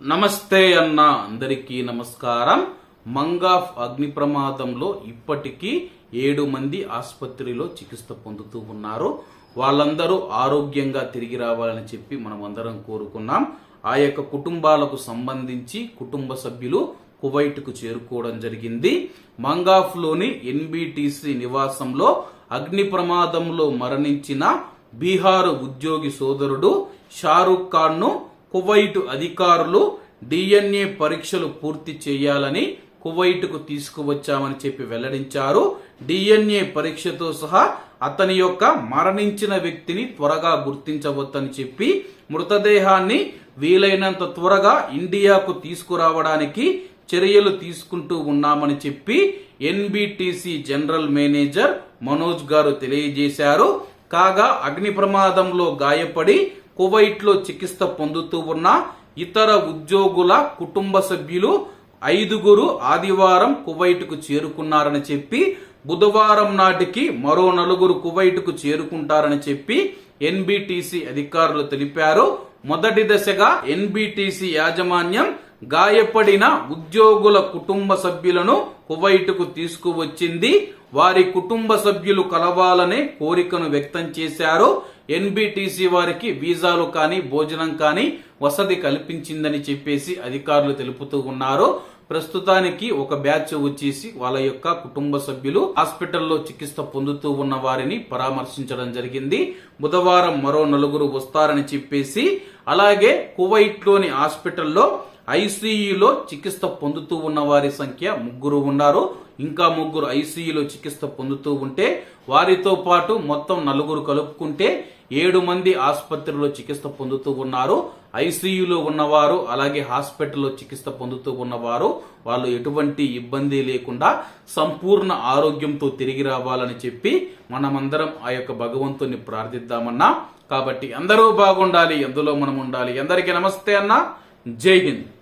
నమస్తే అన్న అందరికీ నమస్కారం. మంగాఫ్ అగ్ని ప్రమాదంలో ఇప్పటికీ ఏడు మంది ఆసుపత్రిలో చికిత్స పొందుతూ ఉన్నారు. వాళ్ళందరూ ఆరోగ్యంగా తిరిగి రావాలని చెప్పి మనం అందరం కోరుకున్నాం. ఆ యొక్క కుటుంబాలకు సంబంధించి కుటుంబ సభ్యులు కువైట్కు చేరుకోవడం జరిగింది. మంగాఫ్లోని ఎన్బిటిసి నివాసంలో అగ్ని ప్రమాదంలో మరణించిన బీహార్ ఉద్యోగి సోదరుడు షారుఖ్ ఖాన్ను కువైట్ అధికారులు డిఎన్ఏ పరీక్షలు పూర్తి చేయాలని కువైట్కు తీసుకువచ్చామని చెప్పి వెల్లడించారు. డిఎన్ఏ పరీక్షతో సహా అతని యొక్క మరణించిన వ్యక్తిని త్వరగా గుర్తించవచ్చని చెప్పి మృతదేహాన్ని వీలైనంత త్వరగా ఇండియాకు తీసుకురావడానికి చర్యలు తీసుకుంటూ ఉన్నామని చెప్పి ఎన్బిటిసి జనరల్ మేనేజర్ మనోజ్ గారు తెలియజేశారు. కాగా అగ్ని ప్రమాదంలో గాయపడి కువైట్లో చికిత్స పొందుతూ ఉన్న ఇతర ఉద్యోగుల కుటుంబ సభ్యులు ఐదుగురు ఆదివారం కువైట్కు చేరుకున్నారని చెప్పి బుధవారం నాటికి మరో నలుగురు కువైట్కు చేరుకుంటారని చెప్పి ఎన్బిటిసి అధికారులు తెలిపారు. మొదటి దశగా ఎన్బిటిసి యాజమాన్యం గాయపడిన ఉద్యోగుల కుటుంబ సభ్యులను కువైట్కు తీసుకువచ్చింది. వారి కుటుంబ సభ్యులు కలవాలనే కోరికను వ్యక్తం చేశారు. ఎన్బిటిసి వారికి వీసాలు కానీ భోజనం కానీ వసతి కల్పించిందని చెప్పేసి అధికారులు తెలుపుతూ ఉన్నారు. ప్రస్తుతానికి ఒక బ్యాచ్ వచ్చేసి వాళ్ళ యొక్క కుటుంబ సభ్యులు హాస్పిటల్లో చికిత్స పొందుతూ ఉన్న వారిని పరామర్శించడం జరిగింది. బుధవారం మరో నలుగురు వస్తారని చెప్పేసి అలాగే కువైట్లోని హాస్పిటల్లో ఐసీయూలో చికిత్స పొందుతూ ఉన్న వారి సంఖ్య ముగ్గురు ఉన్నారు. ఇంకా ముగ్గురు ఐసీయూలో చికిత్స పొందుతూ ఉంటే వారితో పాటు మొత్తం నలుగురు కలుపుకుంటే ఏడు మంది ఆసుపత్రిలో చికిత్స పొందుతూ ఉన్నారు. ఐసీయూలో ఉన్నవారు అలాగే హాస్పిటల్లో చికిత్స పొందుతూ ఉన్నవారు వాళ్ళు ఎటువంటి ఇబ్బంది లేకుండా సంపూర్ణ ఆరోగ్యంతో తిరిగి రావాలని చెప్పి మనమందరం ఆ యొక్క భగవంతుని ప్రార్థిద్దామన్నా. కాబట్టి అందరూ బాగుండాలి ఎందులో మనం ఉండాలి. అందరికీ నమస్తే అన్న. జై హింద్.